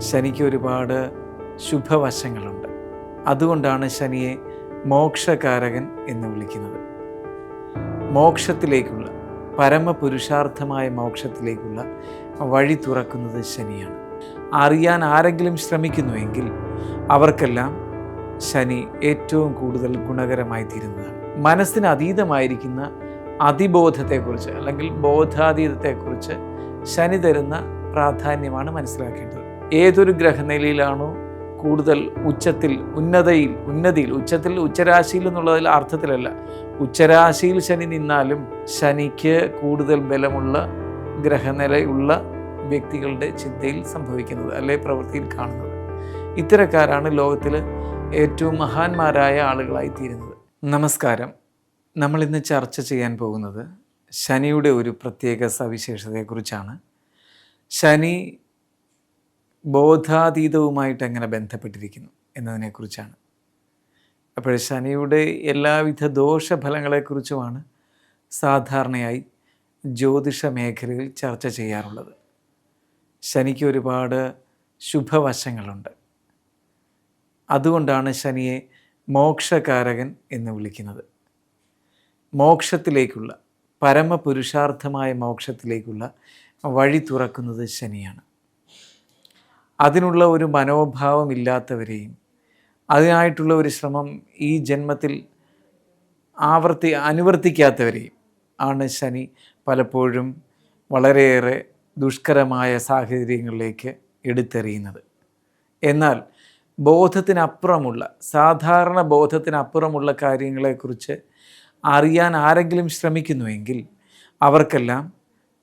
ശനിക്ക് ഒരുപാട് ശുഭവശങ്ങളുണ്ട്. അതുകൊണ്ടാണ് ശനിയെ മോക്ഷകാരകൻ എന്ന് വിളിക്കുന്നത്. മോക്ഷത്തിലേക്കുള്ള പരമപുരുഷാർത്ഥമായ മോക്ഷത്തിലേക്കുള്ള വഴി തുറക്കുന്നത് ശനിയാണ്. അറിയാൻ ആരെങ്കിലും ശ്രമിക്കുന്നുവെങ്കിൽ അവർക്കെല്ലാം ശനി ഏറ്റവും കൂടുതൽ ഗുണകരമായി തീരുന്നതാണ്. മനസ്സിന് അതീതമായിരിക്കുന്ന അതിബോധത്തെക്കുറിച്ച് അല്ലെങ്കിൽ ബോധാതീതത്തെക്കുറിച്ച് ശനി തരുന്ന പ്രാധാന്യമാണ് മനസ്സിലാക്കേണ്ടത്. ഏതൊരു ഗ്രഹനിലയിലാണോ കൂടുതൽ ഉച്ചത്തിൽ ഉന്നതയിൽ ഉന്നതിയിൽ ഉച്ചത്തിൽ ഉച്ചരാശിയിൽ എന്നുള്ളതിൽ അർത്ഥത്തിലല്ല. ഉച്ചരാശിയിൽ ശനി നിന്നാലും ശനിക്ക് കൂടുതൽ ബലമുള്ള ഗ്രഹനിലയുള്ള വ്യക്തികളുടെ ചിന്തയിൽ സംഭവിക്കുന്നത് അല്ലെ പ്രവൃത്തിയിൽ കാണുന്നത്. ഇത്തരക്കാരാണ് ലോകത്തിൽ ഏറ്റവും മഹാന്മാരായ ആളുകളായി തീരുന്നത് നമസ്കാരം. നമ്മൾ ഇന്ന് ചർച്ച ചെയ്യാൻ പോകുന്നത് ശനിയുടെ ഒരു പ്രത്യേക സവിശേഷതയെക്കുറിച്ചാണ്. ശനി ബോധാതീതവുമായിട്ട് എങ്ങനെ ബന്ധപ്പെട്ടിരിക്കുന്നു എന്നതിനെക്കുറിച്ചാണ്. അപ്പോൾ ശനിയുടെ എല്ലാവിധ ദോഷഫലങ്ങളെക്കുറിച്ചുമാണ് സാധാരണയായി ജ്യോതിഷ മേഖലയിൽ ചർച്ച ചെയ്യാറുള്ളത്. ശനിക്ക് ഒരുപാട് ശുഭവശങ്ങളുണ്ട്. അതുകൊണ്ടാണ് ശനിയെ മോക്ഷകാരകൻ എന്ന് വിളിക്കുന്നത്. മോക്ഷത്തിലേക്കുള്ള പരമപുരുഷാർത്ഥമായ മോക്ഷത്തിലേക്കുള്ള വഴി തുറക്കുന്നത് ശനിയാണ്. അതിനുള്ള ഒരു മനോഭാവം ഇല്ലാത്തവരെയും അതിനായിട്ടുള്ള ഒരു ശ്രമം ഈ ജന്മത്തിൽ ആവർത്തി അനുവർത്തിക്കാത്തവരെയും ആണ് ശനി പലപ്പോഴും വളരെയേറെ ദുഷ്കരമായ സാഹചര്യങ്ങളിലേക്ക് എടുത്തെറിയുന്നത്. എന്നാൽ ബോധത്തിനപ്പുറമുള്ള സാധാരണ ബോധത്തിനപ്പുറമുള്ള കാര്യങ്ങളെക്കുറിച്ച് അറിയാൻ ആരെങ്കിലും ശ്രമിക്കുന്നുവെങ്കിൽ അവർക്കെല്ലാം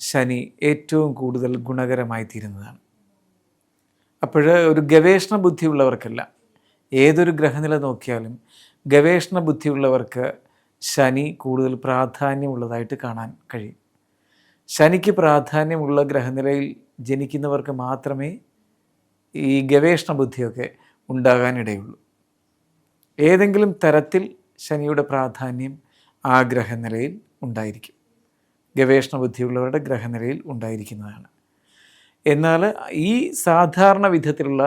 ശനി ഏറ്റവും കൂടുതൽ ഗുണകരമായി തീരുന്നതാണ് അപ്പോൾ ഒരു ഗവേഷണ ബുദ്ധിയുള്ളവർക്കല്ല. ഏതൊരു ഗ്രഹനില നോക്കിയാലും ഗവേഷണ ബുദ്ധിയുള്ളവർക്ക് ശനി കൂടുതൽ പ്രാധാന്യമുള്ളതായിട്ട് കാണാൻ കഴിയും. ശനിക്ക് പ്രാധാന്യമുള്ള ഗ്രഹനിലയിൽ ജനിക്കുന്നവർക്ക് മാത്രമേ ഈ ഗവേഷണ ബുദ്ധിയൊക്കെ ഉണ്ടാകാനിടയുള്ളൂ. ഏതെങ്കിലും തരത്തിൽ ശനിയുടെ പ്രാധാന്യം ആ ഗ്രഹനിലയിൽ ഉണ്ടായിരിക്കും. ഗവേഷണ ബുദ്ധിയുള്ളവരുടെ ഗ്രഹനിലയിൽ ഉണ്ടായിരിക്കുന്നതാണ്. എന്നാൽ ഈ സാധാരണ വിധത്തിലുള്ള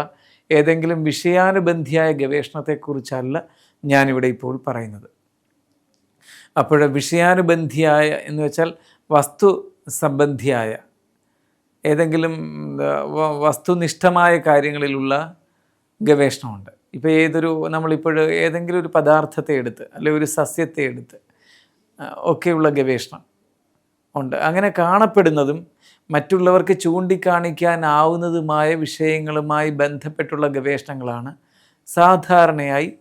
ഏതെങ്കിലും വിഷയാനുബന്ധിയായ ഗവേഷണത്തെക്കുറിച്ചല്ല ഞാനിവിടെ ഇപ്പോൾ പറയുന്നത്. അപ്പോൾ വിഷയാനുബന്ധിയായ എന്ന് വെച്ചാൽ വസ്തു സംബന്ധിയായ ഏതെങ്കിലും വസ്തുനിഷ്ഠമായ കാര്യങ്ങളിലുള്ള ഗവേഷണമുണ്ട്. ഇപ്പോൾ ഏതൊരു നമ്മളിപ്പോൾ ഏതെങ്കിലും ഒരു പദാർത്ഥത്തെ എടുത്ത് അല്ലെങ്കിൽ ഒരു സസ്യത്തെ എടുത്ത് ഒക്കെയുള്ള ഗവേഷണം ഉണ്ട്. അങ്ങനെ കാണപ്പെടുന്നതും മറ്റുള്ളവർക്ക് ചൂണ്ടിക്കാണിക്കാനാവുന്നതുമായ വിഷയങ്ങളുമായി ബന്ധപ്പെട്ടുള്ള ഗവേഷണങ്ങളാണ് സാധാരണയായി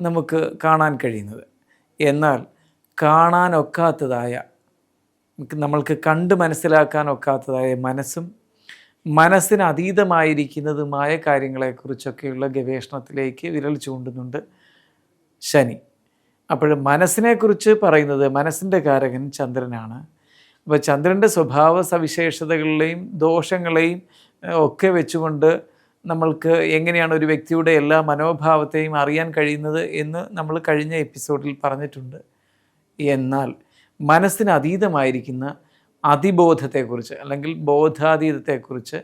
നമുക്ക് കാണാൻ കഴിയുന്നത്. എന്നാൽ കാണാനൊക്കാത്തതായ നമ്മൾക്ക് കണ്ട് മനസ്സിലാക്കാനൊക്കാത്തതായ മനസ്സും മനസ്സിന് അതീതമായിരിക്കുന്നതുമായ കാര്യങ്ങളെക്കുറിച്ചൊക്കെയുള്ള ഗവേഷണത്തിലേക്ക് വിരൽ ചൂണ്ടുന്നുണ്ട് ശനി. അപ്പോൾ മനസ്സിനെക്കുറിച്ച് പറയുന്നത് മനസ്സിന്റെ കാരകൻ ചന്ദ്രനാണ്. അപ്പോൾ ചന്ദ്രന്റെ സ്വഭാവ സവിശേഷതകളിലെയും ദോഷങ്ങളെയും ഒക്കെ വെച്ചുകൊണ്ട് നമ്മൾക്ക് എങ്ങനെയാണ് ഒരു വ്യക്തിയുടെ എല്ലാ മനോഭാവത്തെയും അറിയാൻ കഴിയുന്നത് എന്ന് നമ്മൾ കഴിഞ്ഞ എപ്പിസോഡിൽ പറഞ്ഞിട്ടുണ്ട്. എന്നാൽ മനസ്സിന് അതീതമായിരിക്കുന്ന അതിബോധത്തെക്കുറിച്ച് അല്ലെങ്കിൽ ബോധാതീതത്തെക്കുറിച്ച്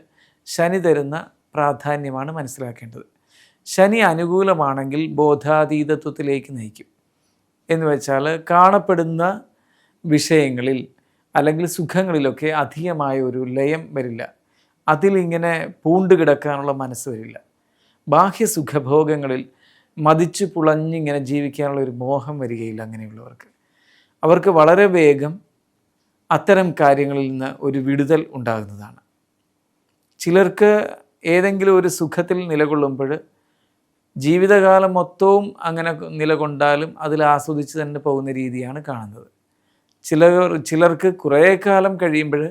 ശനി തരുന്ന പ്രാധാന്യമാണ് മനസ്സിലാക്കേണ്ടത്. ശനി അനുകൂലമാണെങ്കിൽ ബോധാതീതത്വത്തിലേക്ക് നയിക്കും. എന്ന് വെച്ചാൽ കാണപ്പെടുന്ന വിഷയങ്ങളിൽ അല്ലെങ്കിൽ സുഖങ്ങളിലൊക്കെ അധികമായ ഒരു ലയം വരില്ല. അതിലിങ്ങനെ പൂണ്ട് കിടക്കാനുള്ള മനസ്സ് വരില്ല. ബാഹ്യ സുഖഭോഗങ്ങളിൽ മതിച്ചു പുളഞ്ഞിങ്ങനെ ജീവിക്കാനുള്ള ഒരു മോഹം വരികയില്ല അങ്ങനെയുള്ളവർക്ക്. അവർക്ക് വളരെ വേഗം അത്തരം കാര്യങ്ങളിൽ നിന്ന് ഒരു വിടുതൽ ഉണ്ടാകുന്നതാണ്. ചിലർക്ക് ഏതെങ്കിലും ഒരു സുഖത്തിൽ നിലകൊള്ളുമ്പോൾ ജീവിതകാലം മൊത്തവും അങ്ങനെ നിലകൊണ്ടാലും അതിൽ ആസ്വദിച്ച് തന്നെ പോകുന്ന രീതിയാണ് കാണുന്നത്. ചിലർ ചിലർക്ക് കുറേ കാലം കഴിയുമ്പോൾ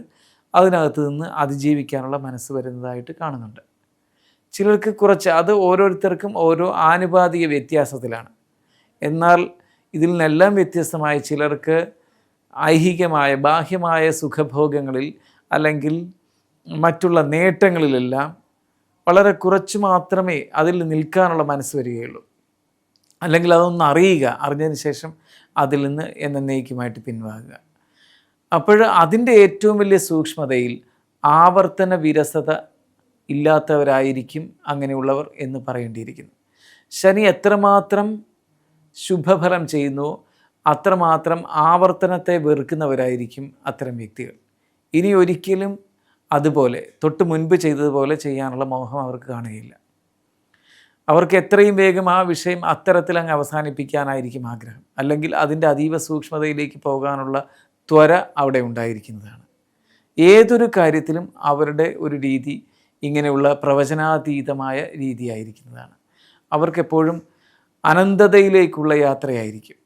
അതിനകത്ത് നിന്ന് അതിജീവിക്കാനുള്ള മനസ്സ് വരുന്നതായിട്ട് കാണുന്നുണ്ട്. ചിലർക്ക് കുറച്ച് അത് ഓരോരുത്തർക്കും ഓരോ ആനുപാതിക വ്യത്യാസത്തിലാണ്. എന്നാൽ ഇതിൽ നിന്നെല്ലാം വ്യത്യസ്തമായി ചിലർക്ക് ഐഹികമായ ബാഹ്യമായ സുഖഭോഗങ്ങളിൽ അല്ലെങ്കിൽ മറ്റുള്ള നേട്ടങ്ങളിലെല്ലാം വളരെ കുറച്ച് മാത്രമേ അതിൽ നിൽക്കാനുള്ള മനസ്സ് വരികയുള്ളൂ. അല്ലെങ്കിൽ അതൊന്ന് അറിയുക അറിഞ്ഞതിന് ശേഷം അതിൽ നിന്ന് എന്നേക്കുമായിട്ട് പിൻവാങ്ങുക. അപ്പോൾ അതിന്റെ ഏറ്റവും വലിയ സൂക്ഷ്മതയിൽ ആവർത്തന വിരസത ഇല്ലാത്തവരായിരിക്കും അങ്ങനെയുള്ളവർ എന്ന് പറയേണ്ടിയിരിക്കുന്നു. ശനി എത്രമാത്രം ശുഭഫലം ചെയ്യുന്നുവോ അത്രമാത്രം ആവർത്തനത്തെ വെറുക്കുന്നവരായിരിക്കും അത്തരം വ്യക്തികൾ. ഇനി ഒരിക്കലും അതുപോലെ തൊട്ട് മുൻപ് ചെയ്തതുപോലെ ചെയ്യാനുള്ള മോഹം അവർക്ക് കാണുകയില്ല. അവർക്ക് എത്രയും വേഗം ആ വിഷയം അത്തരത്തിൽ അങ്ങ് അവസാനിപ്പിക്കാനായിരിക്കും ആഗ്രഹം. അല്ലെങ്കിൽ അതിന്റെ അതീവ സൂക്ഷ്മതയിലേക്ക് പോകാനുള്ള ത്വര അവിടെ ഉണ്ടായിരിക്കുന്നതാണ്. ഏതൊരു കാര്യത്തിലും അവരുടെ ഒരു രീതി ഇങ്ങനെയുള്ള പ്രവചനാതീതമായ രീതിയായിരിക്കുന്നതാണ്. അവർക്കെപ്പോഴും അനന്തതയിലേക്കുള്ള യാത്രയായിരിക്കും.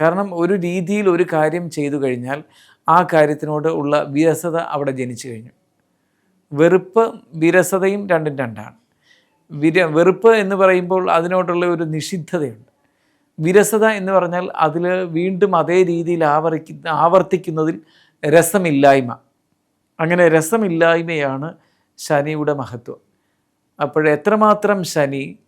കാരണം ഒരു രീതിയിൽ ഒരു കാര്യം ചെയ്തു കഴിഞ്ഞാൽ ആ കാര്യത്തിനോട് ഉള്ള വിരസത അവിടെ ജനിച്ചു കഴിഞ്ഞു. വെറുപ്പ് വിരസതയും രണ്ടും രണ്ടാണ്. വിര വെറുപ്പ് എന്ന് പറയുമ്പോൾ അതിനോടുള്ള ഒരു നിഷിദ്ധതയുണ്ട്. വിരസത എന്ന് പറഞ്ഞാൽ അതിൽ വീണ്ടും അതേ രീതിയിൽ ആവർത്തി ആവർത്തിക്കുന്നതിൽ രസമില്ലായ്മ. അങ്ങനെ രസമില്ലായ്മയാണ് ശനിയുടെ മഹത്വം. അപ്പോൾ എത്രമാത്രം ശനി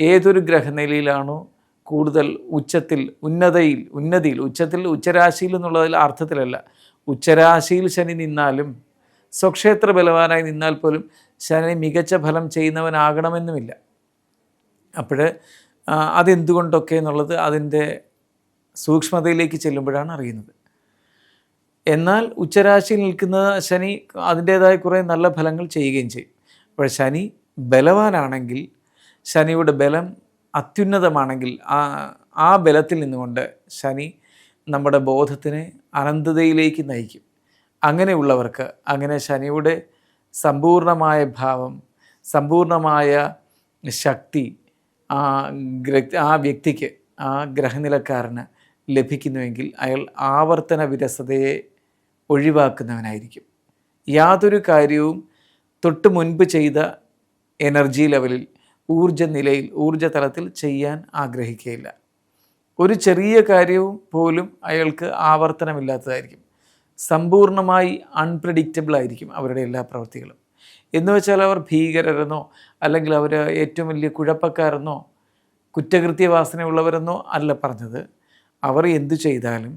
ഏതൊരു ഗ്രഹനിലയിലാണോ കൂടുതൽ ഉച്ചത്തിൽ ഉന്നതയിൽ ഉന്നതിയിൽ ഉച്ചത്തിൽ ഉച്ചരാശിയിൽ എന്നുള്ളതിൽ അർത്ഥത്തിലല്ല. ഉച്ചരാശിയിൽ ശനി നിന്നാലും സ്വക്ഷേത്ര ബലവാനായി നിന്നാൽ പോലും ശനി മികച്ച ഫലം ചെയ്യുന്നവനാകണമെന്നുമില്ല. അപ്പോൾ അതെന്തുകൊണ്ടൊക്കെ എന്നുള്ളത് അതിന്റെ സൂക്ഷ്മതയിലേക്ക് ചെല്ലുമ്പോഴാണ് അറിയുന്നത്. എന്നാൽ ഉച്ചരാശിയിൽ നിൽക്കുന്ന ശനി അതിന്റേതായ കുറേ നല്ല ഫലങ്ങൾ ചെയ്യുകയും ചെയ്യും. അപ്പോൾ ശനി ബലവാനാണെങ്കിൽ ശനിയുടെ ബലം അത്യുന്നതമാണെങ്കിൽ ആ ആ ബലത്തിൽ നിന്നുകൊണ്ട് ശനി നമ്മുടെ ബോധത്തിനെ അനന്തതയിലേക്ക് നയിക്കും. അങ്ങനെയുള്ളവർക്ക് അങ്ങനെ ശനിയുടെ സമ്പൂർണമായ ഭാവം സമ്പൂർണമായ ശക്തി ആ ആ വ്യക്തിക്ക് ആ ഗ്രഹനിലക്കാരന് ലഭിക്കുന്നുവെങ്കിൽ അയാൾ ആവർത്തന വിരസതയെ ഒഴിവാക്കുന്നവനായിരിക്കും. യാതൊരു കാര്യവും തൊട്ട് മുൻപ് ചെയ്ത എനർജി ലെവലിൽ ഊർജ നിലയിൽ ഊർജ തലത്തിൽ ചെയ്യാൻ ആഗ്രഹിക്കുകയില്ല. ഒരു ചെറിയ കാര്യവും പോലും അയാൾക്ക് ആവർത്തനമില്ലാത്തതായിരിക്കും. സമ്പൂർണമായി അൺപ്രഡിക്റ്റബിൾ ആയിരിക്കും അവരുടെ എല്ലാ പ്രവൃത്തികളും എന്ന് വെച്ചാൽ അവർ ഭീകരരെന്നോ അല്ലെങ്കിൽ അവർ ഏറ്റവും വലിയ കുഴപ്പക്കാരെന്നോ കുറ്റകൃത്യവാസനയുള്ളവരെന്നോ അല്ല പറഞ്ഞത്. അവർ എന്തു ചെയ്താലും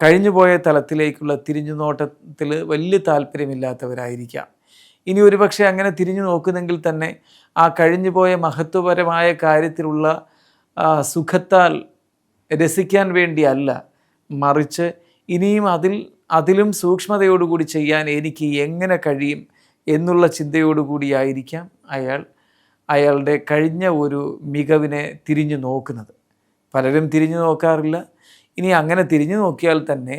കഴിഞ്ഞുപോയ തലത്തിലേക്കുള്ള തിരിഞ്ഞു നോട്ടത്തിൽ വലിയ താല്പര്യമില്ലാത്തവരായിരിക്കാം. ഇനി ഒരുപക്ഷെ അങ്ങനെ തിരിഞ്ഞു നോക്കുന്നെങ്കിൽ തന്നെ ആ കഴിഞ്ഞുപോയ മഹത്വപരമായ കാര്യത്തിലുള്ള സുഖത്താൽ രസിക്കാൻ വേണ്ടിയല്ല മറിച്ച് ഇനിയും അതിൽ അതിലും സൂക്ഷ്മതയോടുകൂടി ചെയ്യാൻ എനിക്ക് എങ്ങനെ കഴിയും എന്നുള്ള ചിന്തയോടുകൂടിയായിരിക്കാം അയാൾ അയാളുടെ കഴിഞ്ഞ ഒരു മികവിനെ തിരിഞ്ഞു നോക്കുന്നത്. പലരും തിരിഞ്ഞു നോക്കാറില്ല. ഇനി അങ്ങനെ തിരിഞ്ഞു നോക്കിയാൽ തന്നെ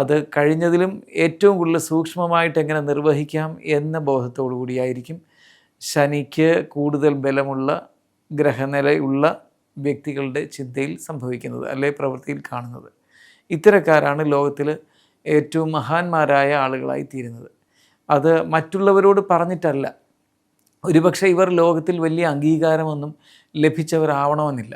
അത് കഴിഞ്ഞതിലും ഏറ്റവും കൂടുതൽ സൂക്ഷ്മമായിട്ട് എങ്ങനെ നിർവഹിക്കാം എന്ന ബോധത്തോടു കൂടിയായിരിക്കും ശനിക്ക് കൂടുതൽ ബലമുള്ള ഗ്രഹനിലയുള്ള വ്യക്തികളുടെ ചിന്തയിൽ സംഭവിക്കുന്നത് അല്ലെ പ്രവൃത്തിയിൽ കാണുന്നത്. ഇത്തരക്കാരാണ് ലോകത്തിൽ ഏറ്റവും മഹാന്മാരായ ആളുകളായി തീരുന്നത്. അത് മറ്റുള്ളവരോട് പറഞ്ഞിട്ടല്ല. ഒരുപക്ഷെ ഇവർ ലോകത്തിൽ വലിയ അംഗീകാരമൊന്നും ലഭിച്ചവരാവണമെന്നില്ല.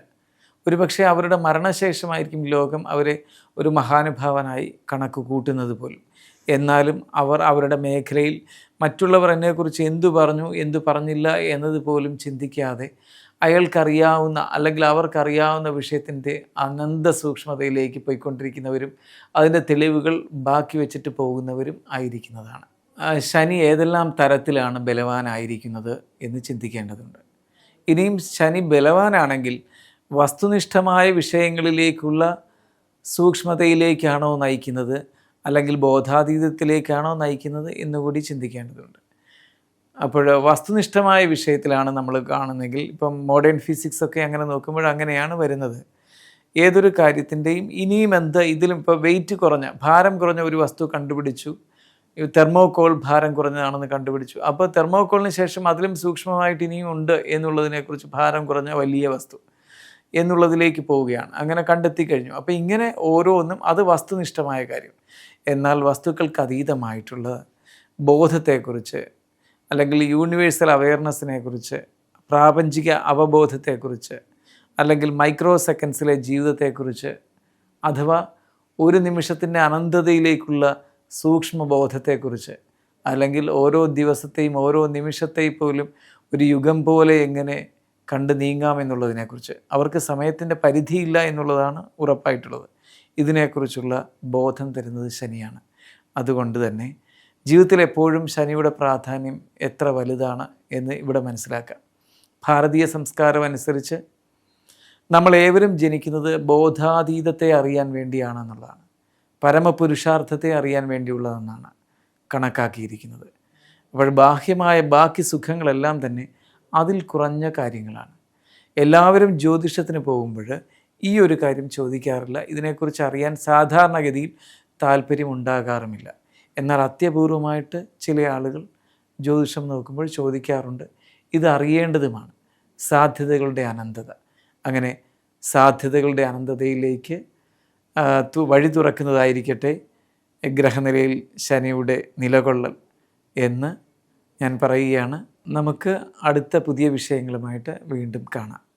ഒരുപക്ഷെ അവരുടെ മരണശേഷമായിരിക്കും ലോകം അവരെ ഒരു മഹാനുഭാവനായി കണക്ക് കൂട്ടുന്നത് പോലും. എന്നാലും അവർ അവരുടെ മേഖലയിൽ മറ്റുള്ളവർ എന്നെക്കുറിച്ച് എന്തു പറഞ്ഞു എന്തു പറഞ്ഞില്ല എന്നത് പോലും ചിന്തിക്കാതെ അയാൾക്കറിയാവുന്ന അല്ലെങ്കിൽ അവർക്കറിയാവുന്ന വിഷയത്തിന്റെ അനന്ത സൂക്ഷ്മതയിലേക്ക് പോയിക്കൊണ്ടിരിക്കുന്നവരും അതിന്റെ തെളിവുകൾ ബാക്കി വെച്ചിട്ട് പോകുന്നവരും ആയിരിക്കുന്നതാണ്. ശനി ഏതെല്ലാം തരത്തിലാണ് ബലവാനായിരിക്കുന്നത് എന്ന് ചിന്തിക്കേണ്ടതുണ്ട്. ഇനിയും ശനി ബലവാനാണെങ്കിൽ വസ്തുനിഷ്ഠമായ വിഷയങ്ങളിലേക്കുള്ള സൂക്ഷ്മതയിലേക്കാണോ നയിക്കുന്നത് അല്ലെങ്കിൽ ബോധാതീതത്തിലേക്കാണോ നയിക്കുന്നത് എന്നുകൂടി ചിന്തിക്കേണ്ടതുണ്ട്. അപ്പോൾ വസ്തുനിഷ്ഠമായ വിഷയത്തിലാണ് നമ്മൾ കാണുന്നതെങ്കിൽ ഇപ്പം മോഡേൺ ഫിസിക്സ് ഒക്കെ അങ്ങനെ നോക്കുമ്പോൾ അങ്ങനെയാണ് വരുന്നത്. ഏതൊരു കാര്യത്തിന്റെയും ഇനിയും എന്ത് ഇതിലും ഇപ്പോൾ വെയിറ്റ് കുറഞ്ഞ ഭാരം കുറഞ്ഞ ഒരു വസ്തു കണ്ടുപിടിച്ചു. തെർമോകോൾ ഭാരം കുറഞ്ഞതാണെന്ന് കണ്ടുപിടിച്ചു. അപ്പോൾ തെർമോകോളിന് ശേഷം അതിലും സൂക്ഷ്മമായിട്ട് ഇനിയും ഉണ്ട് എന്നുള്ളതിനെക്കുറിച്ച് ഭാരം കുറഞ്ഞ വലിയ വസ്തു എന്നുള്ളതിലേക്ക് പോവുകയാണ്. അങ്ങനെ കണ്ടെത്തി കഴിഞ്ഞു. അപ്പോൾ ഇങ്ങനെ ഓരോന്നും അത് വസ്തുനിഷ്ഠമായ കാര്യം. എന്നാൽ വസ്തുക്കൾക്ക് അതീതമായിട്ടുള്ള ബോധത്തെക്കുറിച്ച് അല്ലെങ്കിൽ യൂണിവേഴ്സൽ അവയർനെസ്സിനെ കുറിച്ച് പ്രാപഞ്ചിക അവബോധത്തെക്കുറിച്ച് അല്ലെങ്കിൽ മൈക്രോ സെക്കൻഡ്സിലെ ജീവിതത്തെക്കുറിച്ച് അഥവാ ഒരു നിമിഷത്തിന്റെ അനന്തതയിലേക്കുള്ള സൂക്ഷ്മബോധത്തെക്കുറിച്ച് അല്ലെങ്കിൽ ഓരോ ദിവസത്തെയും ഓരോ നിമിഷത്തെയും പോലും ഒരു യുഗം പോലെ എങ്ങനെ കണ്ട് നീങ്ങാമെന്നുള്ളതിനെക്കുറിച്ച് അവർക്ക് സമയത്തിന്റെ പരിധിയില്ല എന്നുള്ളതാണ് ഉറപ്പായിട്ടുള്ളത്. ഇതിനെക്കുറിച്ചുള്ള ബോധം തരുന്നത് ശനിയാണ്. അതുകൊണ്ട് തന്നെ ജീവിതത്തിൽ എപ്പോഴും ശനിയുടെ പ്രാധാന്യം എത്ര വലുതാണ് എന്ന് ഇവിടെ മനസ്സിലാക്കാം. ഭാരതീയ സംസ്കാരം അനുസരിച്ച് നമ്മൾ ഏവരും ജനിക്കുന്നത് ബോധാതീതത്തെ അറിയാൻ വേണ്ടിയാണെന്നുള്ളതാണ്. പരമപുരുഷാർത്ഥത്തെ അറിയാൻ വേണ്ടിയുള്ളതെന്നാണ് കണക്കാക്കിയിരിക്കുന്നത്. അപ്പോൾ ബാഹ്യമായ ബാക്കി സുഖങ്ങളെല്ലാം തന്നെ അതിൽ കുറഞ്ഞ കാര്യങ്ങളാണ്. എല്ലാവരും ജ്യോതിഷത്തിന് പോകുമ്പോൾ ഈ ഒരു കാര്യം ചോദിക്കാറില്ല. ഇതിനെക്കുറിച്ച് അറിയാൻ സാധാരണഗതിയിൽ താല്പര്യം ഉണ്ടാകാറുമില്ല എന്നാൽ അത്യപൂർവമായിട്ട് ചില ആളുകൾ ജ്യോതിഷം നോക്കുമ്പോൾ ചോദിക്കാറുണ്ട് ഇത് അറിയേണ്ടതുമാണ്. സാധ്യതകളുടെ അനന്തത. അങ്ങനെ സാധ്യതകളുടെ അനന്തതയിലേക്ക് വഴി തുറക്കുന്നതായിരിക്കട്ടെ ഗ്രഹനിലയിൽ ശനിയുടെ നിലകൊള്ളൽ എന്ന് ഞാൻ പറയുകയാണ്. നമുക്ക് അടുത്ത പുതിയ വിഷയങ്ങളുമായിട്ട് വീണ്ടും കാണാം.